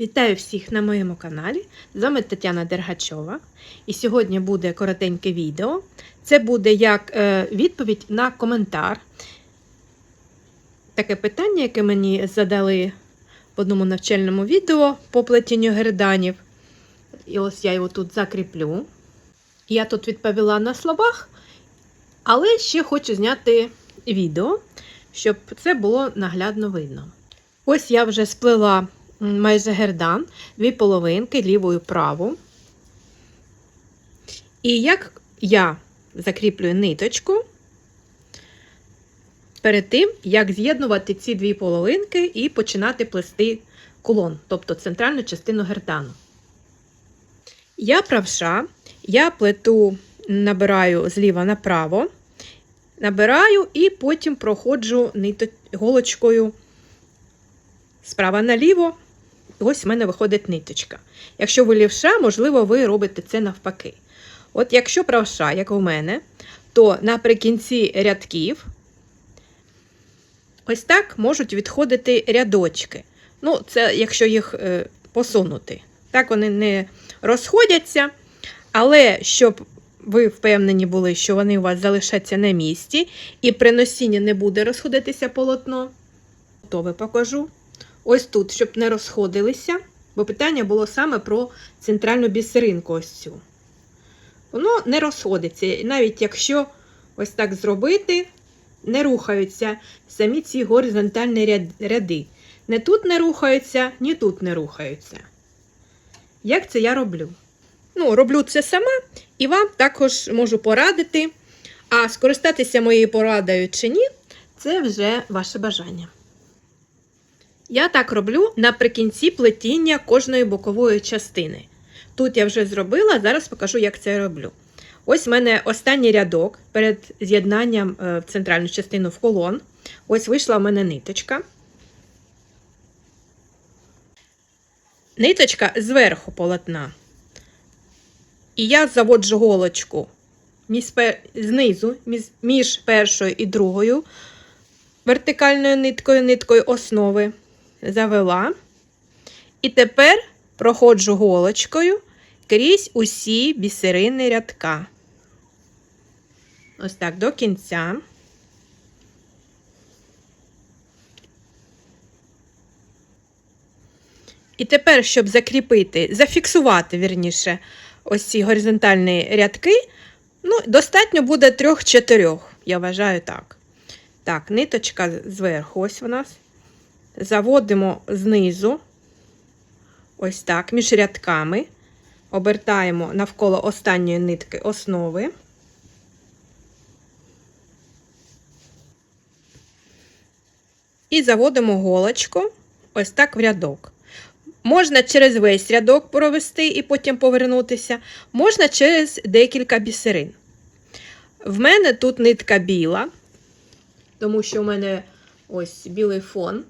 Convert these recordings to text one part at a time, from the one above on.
Вітаю всіх на моєму каналі. З вами Тетяна Дергачова. І сьогодні буде коротеньке відео. Це буде як е, відповідь на коментар. Таке питання, яке мені задали в одному навчальному відео по плетінню герданів. І ось я його тут закріплю. Я тут відповіла на словах, але ще хочу зняти відео, щоб це було наглядно видно. Ось я вже сплела майже гердан, дві половинки, ліву і праву. І як я закріплюю ниточку перед тим, як з'єднувати ці дві половинки і починати плести кулон, тобто центральну частину гердану. Я правша, я плету, набираю зліва направо, набираю і потім проходжу голочкою справа наліво. Ось в мене виходить ниточка. Якщо ви лівша, можливо, ви робите це навпаки. От якщо правша, як у мене, то наприкінці рядків ось так можуть відходити рядочки. Ну, це якщо їх е, посунути. Так вони не розходяться. Але щоб ви впевнені були, що вони у вас залишаться на місці, і при носінні не буде розходитися полотно, готове покажу. Ось тут, щоб не розходилися, бо питання було саме про центральну бісеринку ось цю. Воно не розходиться. І навіть якщо ось так зробити, не рухаються самі ці горизонтальні ряди. Не тут не рухаються, ні тут не рухаються. Як це я роблю? Ну, роблю це сама і вам також можу порадити. А скористатися моєю порадою чи ні, це вже ваше бажання. Я так роблю наприкінці плетіння кожної бокової частини. Тут я вже зробила, зараз покажу, як це роблю. Ось в мене останній рядок перед з'єднанням е, в центральну частину в колон. Ось вийшла в мене ниточка. Ниточка зверху полотна. І я заводжу голочку знизу, між, між першою і другою вертикальною ниткою, ниткою основи. Завела. І тепер проходжу голочкою крізь усі бісерини рядка. Ось так до кінця. І тепер, щоб закріпити, зафіксувати, вірніше, ось ці горизонтальні рядки, ну, достатньо буде трьох-чотирьох, я вважаю так. Так, ниточка зверху, ось у нас. Заводимо знизу, ось так, між рядками. Обертаємо навколо останньої нитки основи. І заводимо голочку ось так в рядок. Можна через весь рядок провести і потім повернутися, можна через декілька бісерин. В мене тут нитка біла, тому що в мене ось білий фон.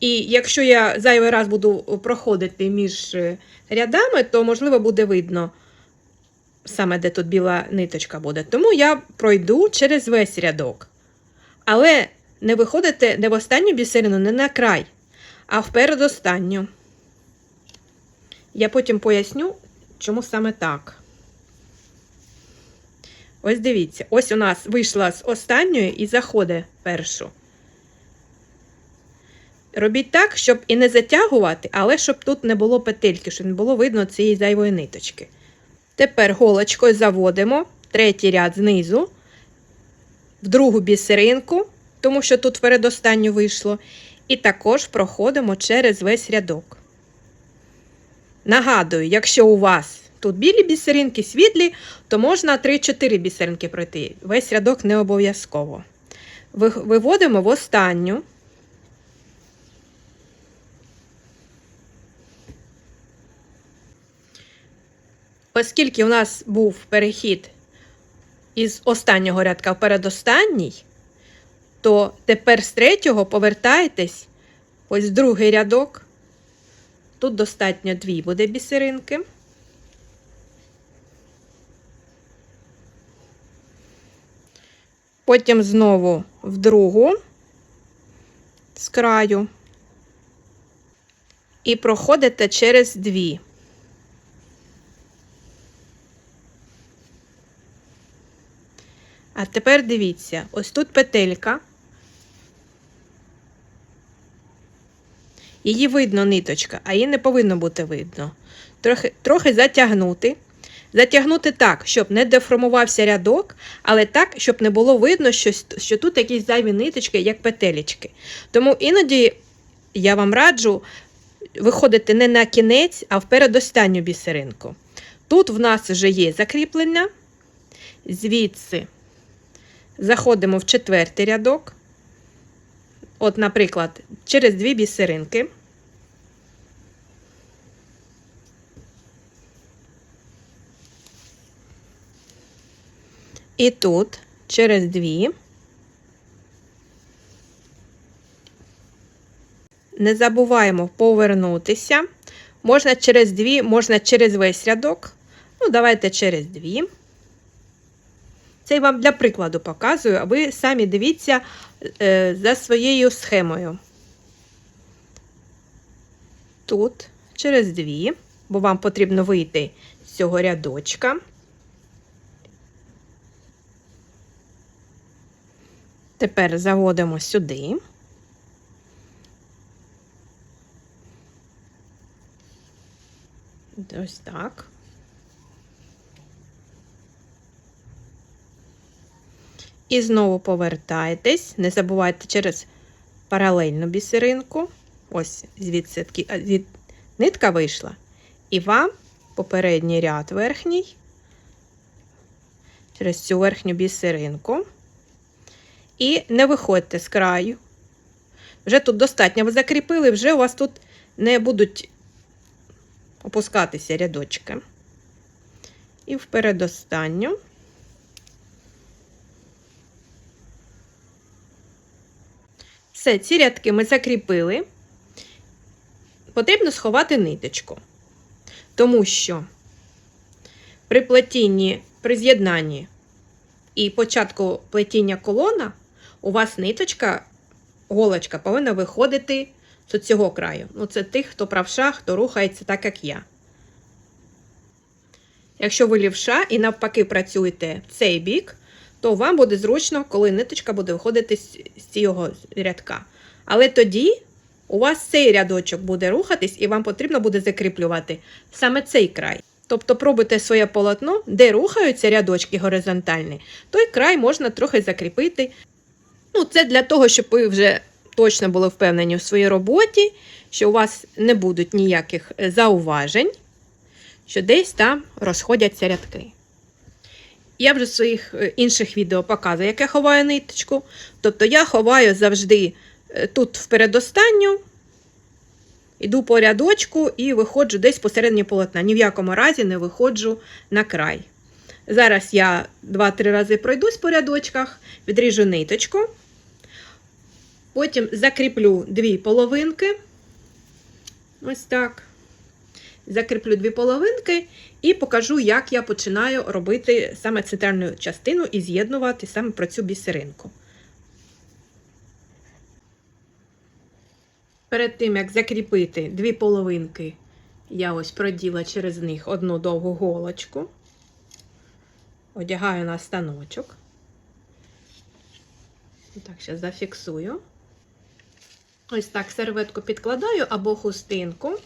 І якщо я зайвий раз буду проходити між е, рядами, то, можливо, буде видно саме, де тут біла ниточка буде. Тому я пройду через весь рядок. Але не виходите не в останню бісерину, не на край, а в передостанню. Я потім поясню, чому саме так. Ось дивіться, ось у нас вийшла з останньої і заходить першу. Робіть так, щоб і не затягувати, але щоб тут не було петельки, щоб не було видно цієї зайвої ниточки. Тепер голочкою заводимо третій ряд знизу, в другу бісеринку, тому що тут передостанню вийшло, і також проходимо через весь рядок. Нагадую, якщо у вас тут білі бісеринки, світлі, то можна 3-4 бісеринки пройти. Весь рядок не обов'язково. Виводимо в останню. Оскільки у нас був перехід із останнього рядка в передостанній, то тепер з третього повертаєтесь ось другий рядок. Тут достатньо дві буде бісеринки. Потім знову в другу з краю. і проходите через дві. А тепер дивіться, ось тут петелька. Її видно ниточка, а її не повинно бути видно. Трохи, трохи затягнути. Затягнути так, щоб не деформувався рядок, але так, щоб не було видно, що, що тут якісь зайві ниточки, як петелечки. Тому іноді я вам раджу виходити не на кінець, а в передостанню бісеринку. Тут в нас вже є закріплення, звідси заходимо в четвертий рядок. От, наприклад, через дві бісеринки. І тут через дві. Не забуваємо повернутися. Можна через дві, можна через весь рядок. Ну, давайте через дві. Це я вам для прикладу показую, а ви самі дивіться е, за своєю схемою. Тут через дві, бо вам потрібно вийти з цього рядочка. Тепер заводимо сюди. Ось так. І знову повертайтесь. Не забувайте через паралельну бісеринку. Ось звідси від нитка вийшла. І вам попередній ряд верхній. Через цю верхню бісеринку. І не виходьте з краю. Вже тут достатньо ви закріпили, вже у вас тут не будуть опускатися рядочки. І в передостанню. Все, ці рядки ми закріпили. Потрібно сховати ниточку. Тому що при плетінні, при з'єднанні і початку плетіння колона у вас ниточка, голочка повинна виходити з цього краю. Ну, це тих, хто правша, хто рухається так, як я. Якщо ви лівша і навпаки працюєте в цей бік, то вам буде зручно, коли ниточка буде виходити з, цього рядка. Але тоді у вас цей рядочок буде рухатись, і вам потрібно буде закріплювати саме цей край. Тобто пробуйте своє полотно, де рухаються рядочки горизонтальні, той край можна трохи закріпити. Ну, Це для того, щоб ви вже точно були впевнені в своїй роботі, що у вас не будуть ніяких е, зауважень, що десь там розходяться рядки. Я вже в своїх е, інших відео показую, як я ховаю ниточку. Тобто я ховаю завжди е, тут в передостанню, іду по рядочку і виходжу десь посередині полотна. Ні в якому разі не виходжу на край. Зараз я 2-3 рази пройдусь по рядочках, відріжу ниточку, потім закріплю дві половинки. Ось так. Закріплю дві половинки і покажу, як я починаю робити саме центральну частину і з'єднувати саме про цю бісеринку. Перед тим, як закріпити дві половинки, я ось проділа через них одну довгу голочку, одягаю на станочок. Так, зараз зафіксую. Ось так серветку підкладаю або хустинку.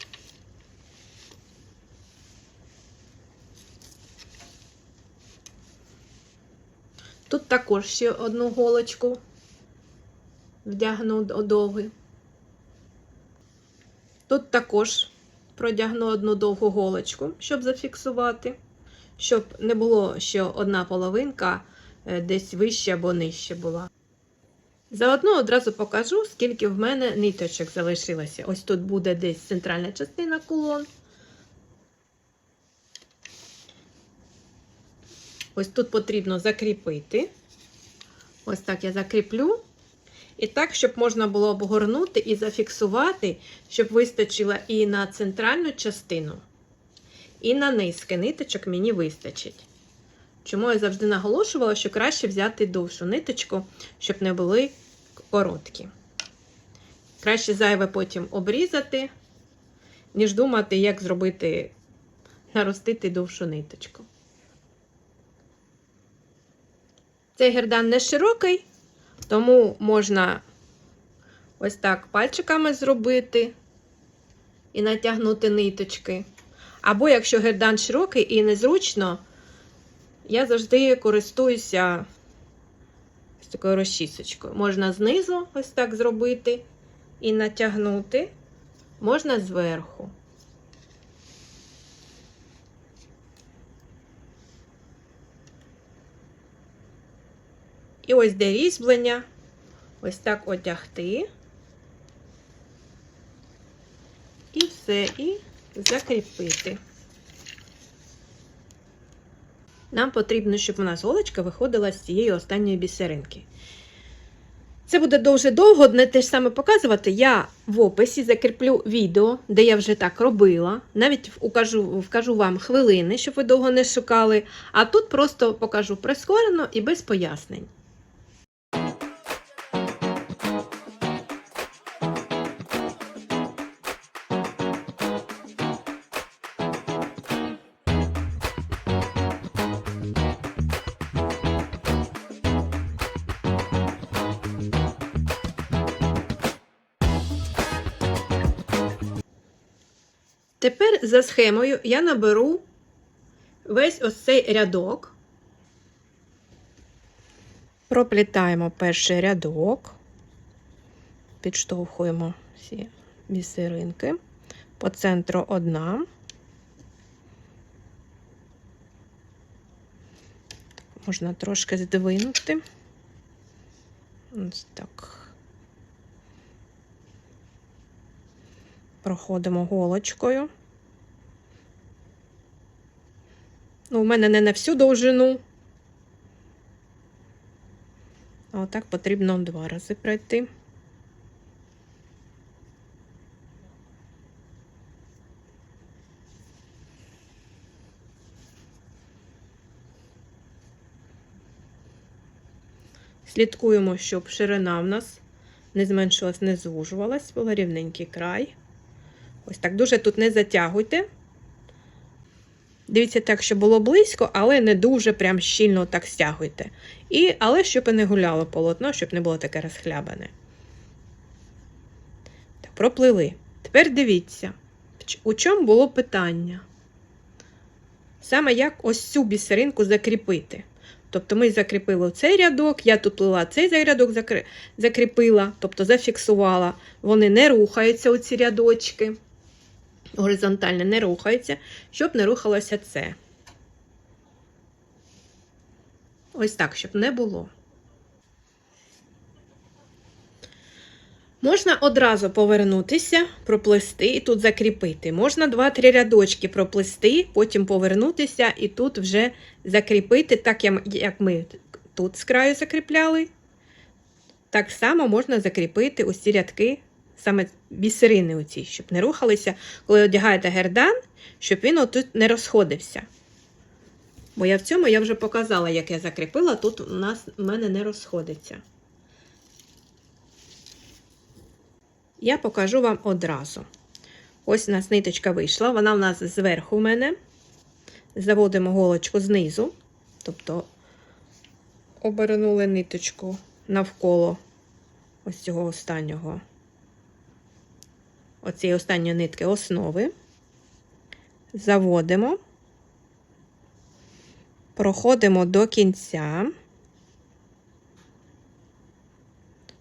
Тут також ще одну голочку вдягну довгий. Тут також продягну одну довгу голочку, щоб зафіксувати, щоб не було ще одна половинка е, десь вище або нижче була. Заодно одразу покажу, скільки в мене ниточок залишилося. Ось тут буде десь центральна частина кулон. Ось тут потрібно закріпити. Ось так я закріплю. І так, щоб можна було обгорнути і зафіксувати, щоб вистачило і на центральну частину, і на низки ниточок мені вистачить. Чому я завжди наголошувала, що краще взяти довшу ниточку, щоб не були короткі. Краще зайве потім обрізати, ніж думати, як зробити, наростити довшу ниточку. Цей гердан не широкий, тому можна ось так пальчиками зробити і натягнути ниточки. Або якщо гердан широкий і незручно, я завжди користуюся ось такою розчісочкою. Можна знизу ось так зробити і натягнути, можна зверху. І ось де різьблення, ось так одягти. І все, і закріпити. Нам потрібно, щоб у нас голочка виходила з цієї останньої бісеринки. Це буде дуже довго, не те ж саме показувати. Я в описі закріплю відео, де я вже так робила. Навіть укажу, вкажу вам хвилини, щоб ви довго не шукали. А тут просто покажу прискорено і без пояснень. Тепер за схемою я наберу весь ось цей рядок. Проплітаємо перший рядок, підштовхуємо всі бісеринки, по центру одна. Можна трошки здвинути. Ось так. Проходимо голочкою. Ну, у мене не на всю довжину. А отак потрібно два рази пройти. Слідкуємо, щоб ширина в нас не зменшилась, не звужувалась, була рівненький край. Ось так дуже тут не затягуйте. Дивіться так, щоб було близько, але не дуже прям щільно так стягуйте. І, Але щоб і не гуляло полотно, щоб не було таке розхлябане. Так, проплили. Тепер дивіться, у чому було питання? Саме як ось цю бісеринку закріпити. Тобто ми закріпили цей рядок, я тут плила цей рядок закріпила, тобто зафіксувала. Вони не рухаються, оці рядочки горизонтально не рухається, щоб не рухалося це. Ось так, щоб не було. Можна одразу повернутися, проплести і тут закріпити. Можна 2-3 рядочки проплести, потім повернутися і тут вже закріпити, так як ми тут з краю закріпляли. Так само можна закріпити усі рядки саме бісерини оці, щоб не рухалися, коли одягаєте гердан, щоб він отут не розходився. Бо я в цьому я вже показала, як я закріпила, тут у нас у мене не розходиться. Я покажу вам одразу. Ось у нас ниточка вийшла, вона у нас зверху у мене. Заводимо голочку знизу, тобто обернули ниточку навколо ось цього останнього оцієї останньої нитки основи, заводимо, проходимо до кінця,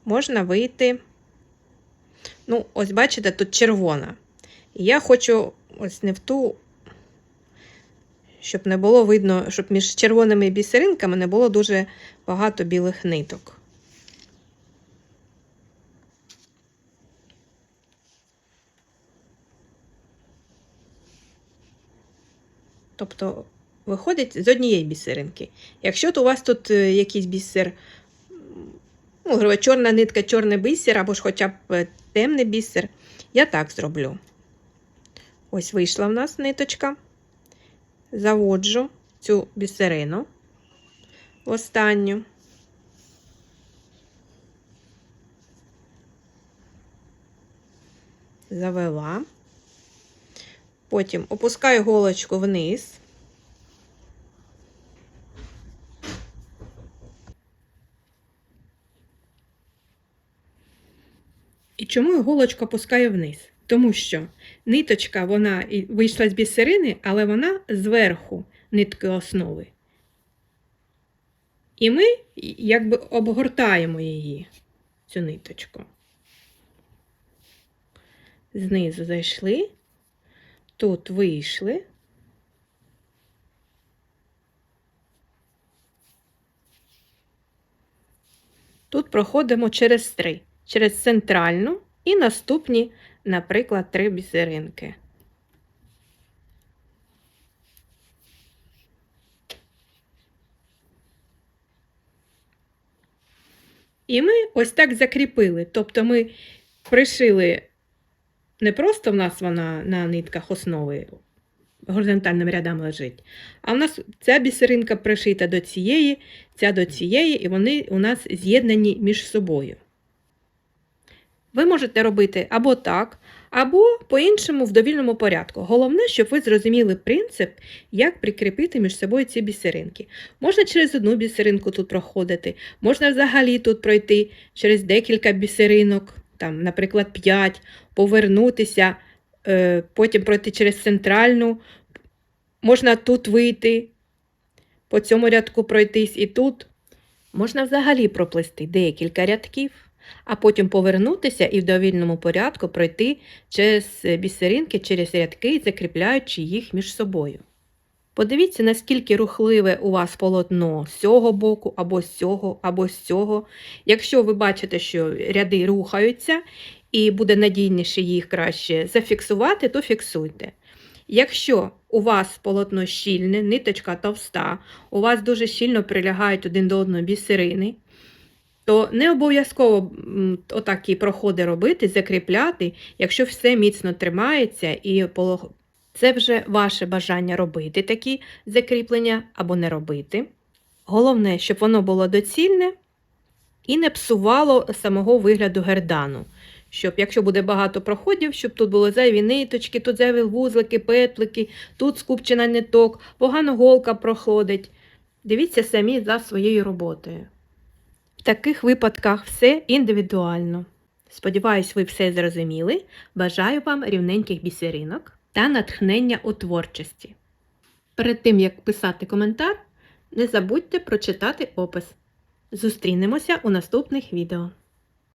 можна вийти, ну, ось, бачите, тут червона. І я хочу ось не в ту, щоб не було видно, щоб між червоними бісеринками не було дуже багато білих ниток. Тобто виходить з однієї бісеринки. Якщо то у вас тут е, якийсь бісер, ну, чорна нитка, чорний бісер, або ж хоча б е, темний бісер, я так зроблю. Ось вийшла в нас ниточка, заводжу цю бісерину в останню. Завела. Потім опускаю голочку вниз. І чому іголочка опускає вниз? Тому що ниточка вона вийшла з бісерини, але вона зверху нитки основи. І ми якби обгортаємо її, цю ниточку. Знизу зайшли, тут вийшли. Тут проходимо через три, через центральну і наступні, наприклад, три бісеринки. І ми ось так закріпили. Тобто ми пришили не просто в нас вона на нитках основи горизонтальним рядом лежить, а в нас ця бісеринка пришита до цієї, ця до цієї, і вони у нас з'єднані між собою. Ви можете робити або так, або по-іншому в довільному порядку. Головне, щоб ви зрозуміли принцип, як прикріпити між собою ці бісеринки. Можна через одну бісеринку тут проходити, можна взагалі тут пройти через декілька бісеринок, там, наприклад, 5, повернутися, е, потім пройти через центральну, можна тут вийти, по цьому рядку пройтись і тут. Можна взагалі проплести декілька рядків а потім повернутися і в довільному порядку пройти через бісеринки, через рядки, закріпляючи їх між собою. Подивіться, наскільки рухливе у вас полотно з цього боку, або з цього, або з цього. Якщо ви бачите, що ряди рухаються, і буде надійніше їх краще зафіксувати, то фіксуйте. Якщо у вас полотно щільне, ниточка товста, у вас дуже щільно прилягають один до одного бісерини, то не обов'язково отакі проходи робити, закріпляти, якщо все міцно тримається, і це вже ваше бажання робити такі закріплення або не робити. Головне, щоб воно було доцільне і не псувало самого вигляду гердану. Щоб, якщо буде багато проходів, щоб тут були зайві ниточки, тут зайві вузлики, петлики, тут скупчена ниток, погано голка проходить. Дивіться самі за своєю роботою. В таких випадках все індивідуально. Сподіваюсь, ви все зрозуміли. Бажаю вам рівненьких бісеринок та натхнення у творчості. Перед тим, як писати коментар, не забудьте прочитати опис. Зустрінемося у наступних відео.